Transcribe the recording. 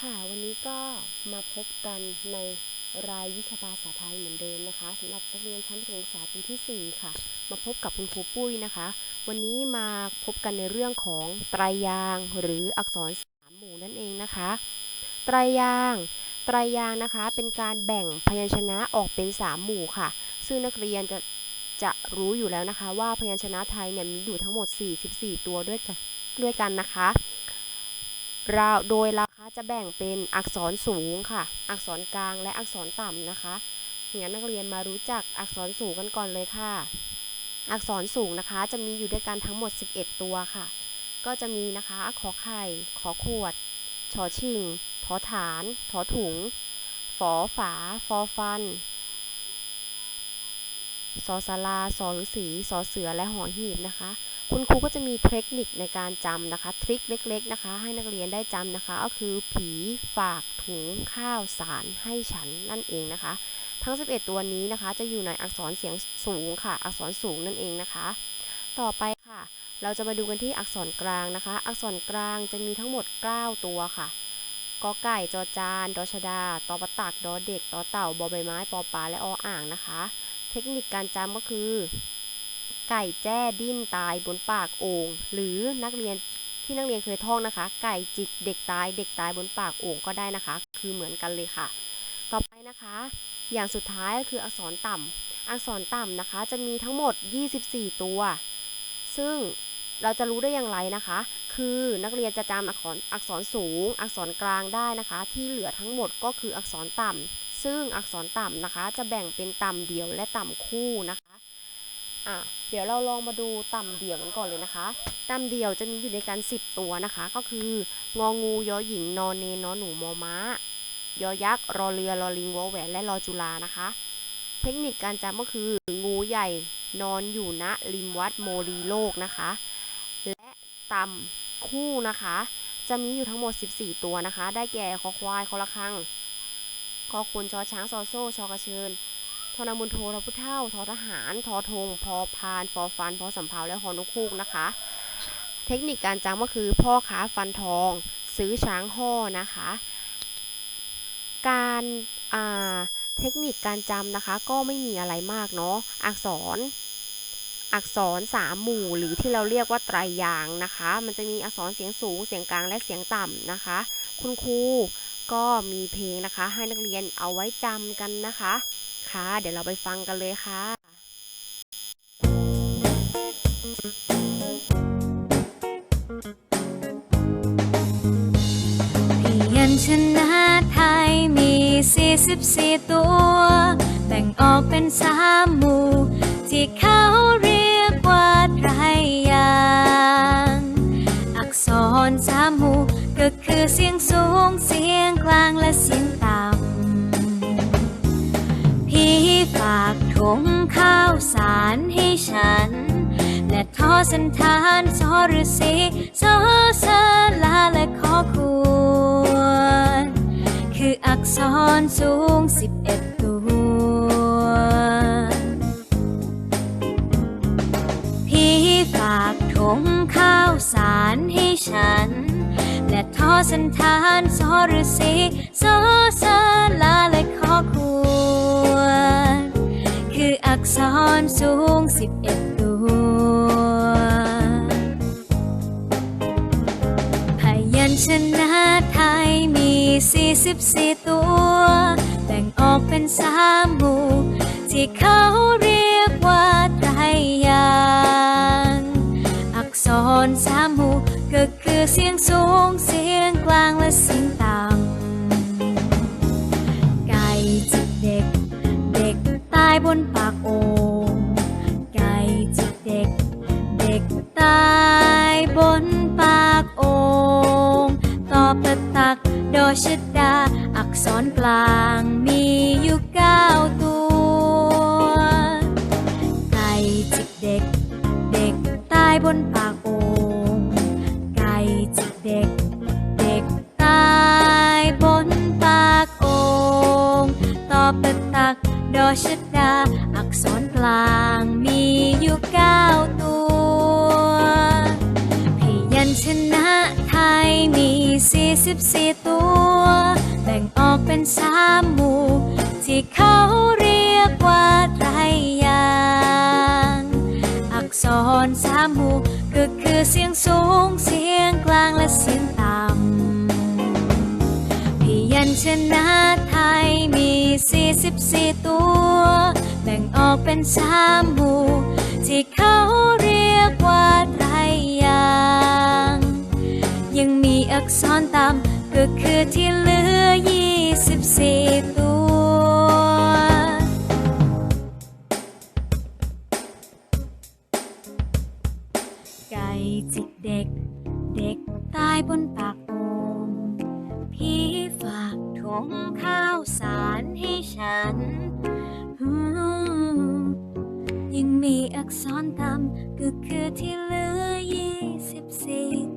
ค่ะวันนี้ก็มาพบกันในรายวิชาภาษาไทยเหมือนเดิมนะคะสำหรับนักเรียนชั้นประถมศึกษาปีที่ 4 ค่ะ มาพบกับคุณครูปุ้ยนะคะ วันนี้มาพบกันในเรื่องของไตรยางหรืออักษรสามหมู่นั่นเองนะคะ ไตรยางไตรยางนะคะเป็นการแบ่งพยัญชนะออกเป็น 3 หมู่ค่ะ ซึ่งนักเรียนจะจะรู้อยู่แล้วนะคะ ว่าพยัญชนะไทยเนี่ยมีอยู่ทั้งหมด 44 ตัวด้วยกันด้วยกันนะคะเราโดยเรา จะแบ่งเป็นอักษรสูงค่ะ อักษรกลางและอักษรต่ำนะคะงั้นนักเรียนมารู้จักอักษรสูงกันก่อนเลยค่ะ อักษรสูงนะคะ จะมีอยู่ด้วยกันทั้งหมด 11 ตัวค่ะ ก็จะมีนะคะขอไข่ ขอขวด ชอชิงทอฐาน ทอถุง ฝอฝา ฟอฟันสอสาราสอฤษีสอเสือและหอหีบนะคะ คุณครูก็จะมีเทคนิคในการจำนะคะ ทริคเล็กๆนะคะ ให้นักเรียนได้จำนะคะ ก็คือผีฝากถุงข้าวสารให้ฉันนั่นเองนะคะ ทั้ง 11 ตัวนี้นะคะ จะอยู่ในอักษรเสียงสูงค่ะ อักษรสูงนั่นเองนะคะ ต่อไปค่ะ เราจะมาดูกันที่อักษรกลางนะคะ อักษรกลางจะมีทั้งหมด 9 ตัวค่ะกอไก่จอจานดอชดาตอปะตักดอเด็กตอเต่าบอใบไม้ปอปลาและออ่างนะคะ เทคนิคการจำก็คือ ไก่แจ้ดิ้นตายบนปากโอ่งหรือนักเรียนที่นักเรียนเคยท่องนะคะ ไก่จิกเด็กตายเด็กตายบนปากโอ่งก็ได้นะคะ คือเหมือนกันเลยค่ะ ต่อไปนะคะ อย่างสุดท้ายก็คืออักษรต่ำอักษรต่ำนะคะ จะมีทั้งหมด 24 ตัว ซึ่งเราจะรู้ได้อย่างไรนะคะ คือนักเรียนจะจำอักษรอักษรสูง อักษรกลางได้นะคะ ที่เหลือทั้งหมดก็คืออักษรต่ำซึ่งอักษรต่ำนะคะ จะแบ่งเป็นต่ำเดี่ยวและต่ำคู่นะคะ อะเดี๋ยวเราลองมาดูต่ำเดี่ยวกันก่อนเลยนะคะต่ำเดี่ยวจะมีอยู่ในการ 10 ตัวนะคะ ก็คืององูยอหญิงนอนเนนอหนูมอม้ายอยักษ์รอเรือรอลิงวอแหวนและรอจุฬานะคะ เทคนิคการจำก็คืองูใหญ่นอนอยู่ณริมวัดโมรีโลกนะคะ และต่ำคู่นะคะ จะมีอยู่ทั้งหมด 14 ตัวนะคะ ได้แก่คอควายคอละคังคอคนชอช้างซอโซ่ชอกระเชิญ ทนามุนโททพุเท่าทอทหาร ทอทงพอพานฟอฟันพอสำเภาและฮอนกคูกนะคะ เทคนิคการจำก็คือพ่อค้าฟันทอง ซื้อช้างห่อนะคะ การเทคนิคการจำนะคะ ก็ไม่มีอะไรมากเนาะอักษรอักษรสามหมู่หรือที่เราเรียกว่าไตรยางนะคะ มันจะมีอักษรเสียงสูงเสียงกลางและเสียงต่ำนะคะ คุณครูก็มีเพลงนะคะ ให้นักเรียนเอาไว้จำกันนะคะ ค่ะ เดี๋ยวเราไปฟังกันเลยค่ะพยัญชนะไทยมี 44 ตัว แบ่งออกเป็นสามหมู่ ที่เขาเรียกว่าไตรยาง อักษรสามหมู่ก็คือเสียงสูงเสียง ถุงข้าวสารให้ฉัน และทอสันทานสอฤษีสอสาลาและขอควร คืออักษรสูงสิบเอ็ดตัวพี่ฝากถุงข้าวสารให้ฉัน และทอสันทานสอฤษีสอสาลาและขอควร ษรสูงสิบเอ็ดตัวพยัญชนะไทยมี44ตัว แบ่งออกเป็นสามหมู่ที่เขาเรียกว่าไตรยางอักษรสามหมู่ก็คือเสียงสูงเสี บนปากโอ่งต่อประตักดอชดา อักษรกลางมีอยู่เก้าตัว ไก่จิกเด็ก เด็กตายบนปากโอ่งไก่จิกเด็ก เด็กตายบนปากโอ่งต่อประตักดอชดา อักษรกลางมี 44 ตัว แบ่งออกเป็นสามหมู่ ที่เขาเรียกว่าไตรยาง อักษรสามหมู่ก็คือเสียงสูง เสียงกลางและเสียงต่ำพยัญชนะไทยมี 44 ตัว แบ่งออกเป็นสามหมู่ ที่เขา ที่เหลือ 24 ตัว ไก่จิกเด็ก เด็กตายบนปากโอ่งพี่ฝากถุงข้าวสารให้ฉันยังมีอักษรต่ำก็คือที่เหลือ 24